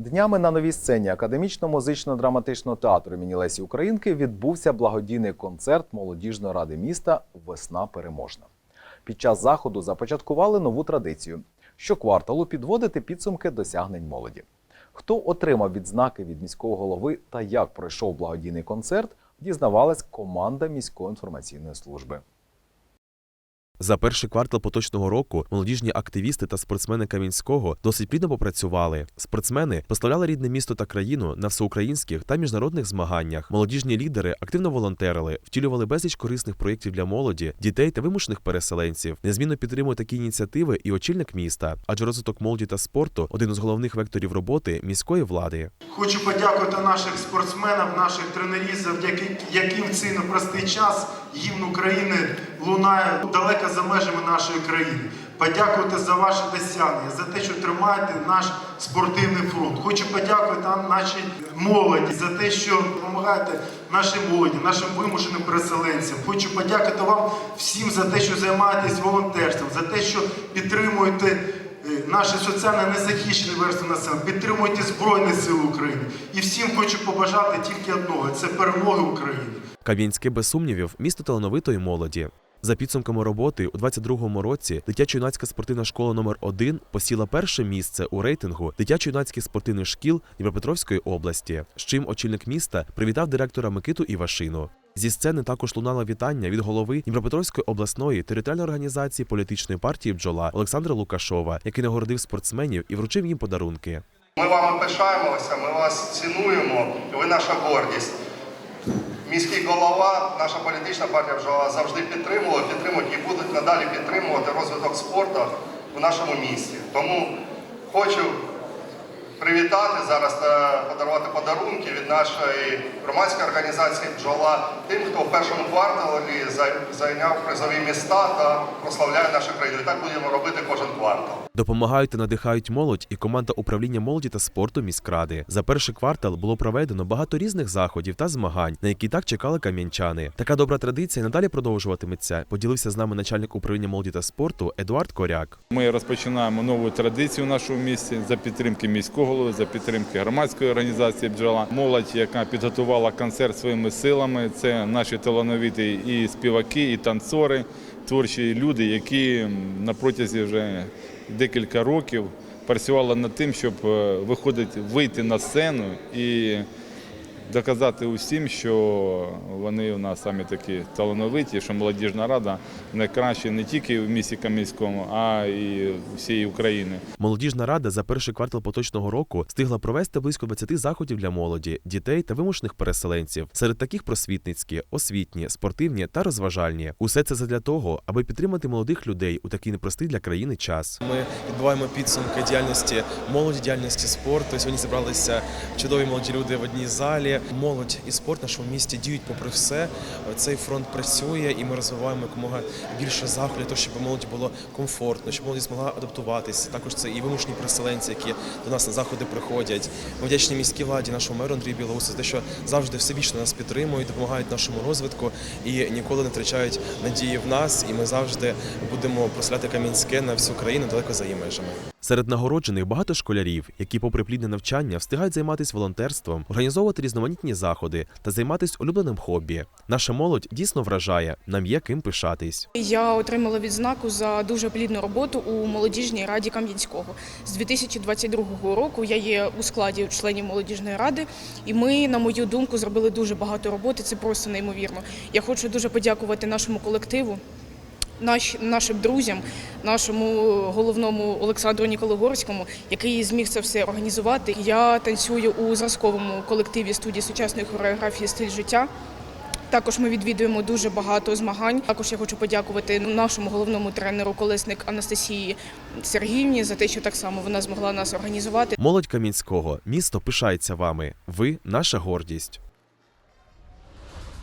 Днями на новій сцені академічно-музично-драматичного театру імені Лесі Українки відбувся благодійний концерт молодіжної ради міста Весна переможна. Під час заходу започаткували нову традицію щокварталу підводити підсумки досягнень молоді. Хто отримав відзнаки від міського голови та як пройшов благодійний концерт, дізнавалась команда міської інформаційної служби. За перший квартал поточного року молодіжні активісти та спортсмени Кам'янського досить плідно попрацювали. Спортсмени прославляли рідне місто та країну на всеукраїнських та міжнародних змаганнях. Молодіжні лідери активно волонтерили, втілювали безліч корисних проєктів для молоді, дітей та вимушених переселенців. Незмінно підтримує такі ініціативи і очільник міста, адже розвиток молоді та спорту один із головних векторів роботи міської влади. Хочу подякувати наших спортсменів, наших тренерів, завдяки яким в цей непростий час гімн України лунає далеко за межами нашої країни. Подякувати за ваші досягнення, за те, що тримаєте наш спортивний фронт. Хочу подякувати нашій молоді за те, що допомагаєте нашій молоді, нашим вимушеним переселенцям. Хочу подякувати вам всім за те, що займаєтесь волонтерством, за те, що підтримуєте е, наші соціально незахищені верстви населення, підтримуйте Збройні Сили України. І всім хочу побажати тільки одного це перемоги України. Кам'янське, без сумнівів, місто талановитої молоді. За підсумками роботи у 22-му році дитячо-юнацька спортивна школа номер 1 посіла перше місце у рейтингу дитячо-юнацьких спортивних шкіл Дніпропетровської області, з чим очільник міста привітав директора Микиту Івашину. Зі сцени також лунало вітання від голови Дніпропетровської обласної територіальної організації політичної партії Бджола Олександра Лукашова, який нагородив спортсменів і вручив їм подарунки. Ми вами пишаємося, ми вас цінуємо, ви наша гордість. Міський голова, наша політична партія вже завжди підтримувала, підтримують і будуть надалі підтримувати розвиток спорту в нашому місті. Тому хочу привітати зараз та подарувати подарунки від нашої громадської організації «Бджола» тим, хто в першому кварталі зай- зайняв призові міста та прославляє нашу країну. І так будемо робити кожен квартал. Допомагають та надихають молодь і команда управління молоді та спорту міськради. За перший квартал було проведено багато різних заходів та змагань, на які так чекали кам'янчани. Така добра традиція надалі продовжуватиметься. Поділився з нами начальник управління молоді та спорту Едуард Коряк. Ми розпочинаємо нову традицію в нашому місті за підтримки міського голови, за підтримки громадської організації бджола. Молодь, яка підготувала концерт своїми силами. Це наші талановиті і співаки, і танцори, творчі люди, які на протязі вже декілька років працювали над тим, щоб е, виходити, вийти на сцену і доказати усім, що вони у нас самі такі талановиті, що молодіжна рада найкраща не тільки в місті Кам'янському, а й всієї України. Молодіжна рада за перший квартал поточного року встигла провести близько 20 заходів для молоді, дітей та вимушених переселенців. Серед таких просвітницькі, освітні, спортивні та розважальні. Усе це задля того, аби підтримати молодих людей у такий непростий для країни час. Ми відбуваємо підсумки діяльності молоді, діяльності спорту. Сьогодні зібралися чудові молоді люди в одній залі. Молодь і спорт в нашому місті діють попри все. Цей фронт працює, і ми розвиваємо якомога більше заходів того, щоб молоді було комфортно, щоб молоді змогла адаптуватися. Також це і вимушені переселенці, які до нас на заходи приходять. Ми вдячні міській владі, нашому меру Андрію Білоусу те, що завжди всебічно нас підтримують, допомагають нашому розвитку і ніколи не втрачають надії в нас. І ми завжди будемо прославляти Кам'янське на всю країну далеко за її межами. Серед нагороджених багато школярів, які, попри плідне навчання, встигають займатися волонтерством, організовувати різноманітні заходи та займатися улюбленим хобі. Наша молодь дійсно вражає. Нам є ким пишатись. Я отримала відзнаку за дуже плідну роботу у молодіжній раді Кам'янського. З 2022 року я є у складі членів молодіжної ради, і ми, на мою думку, зробили дуже багато роботи. Це просто неймовірно. Я хочу дуже подякувати нашому колективу. Наш, нашим друзям, нашому головному Олександру Нікологорському, який зміг це все організувати. Я танцюю у зразковому колективі студії сучасної хореографії Стиль життя. Також ми відвідуємо дуже багато змагань. Також я хочу подякувати нашому головному тренеру колесник Анастасії Сергіївні за те, що так само вона змогла нас організувати. Молодь Кам'янського, місто пишається вами. Ви наша гордість.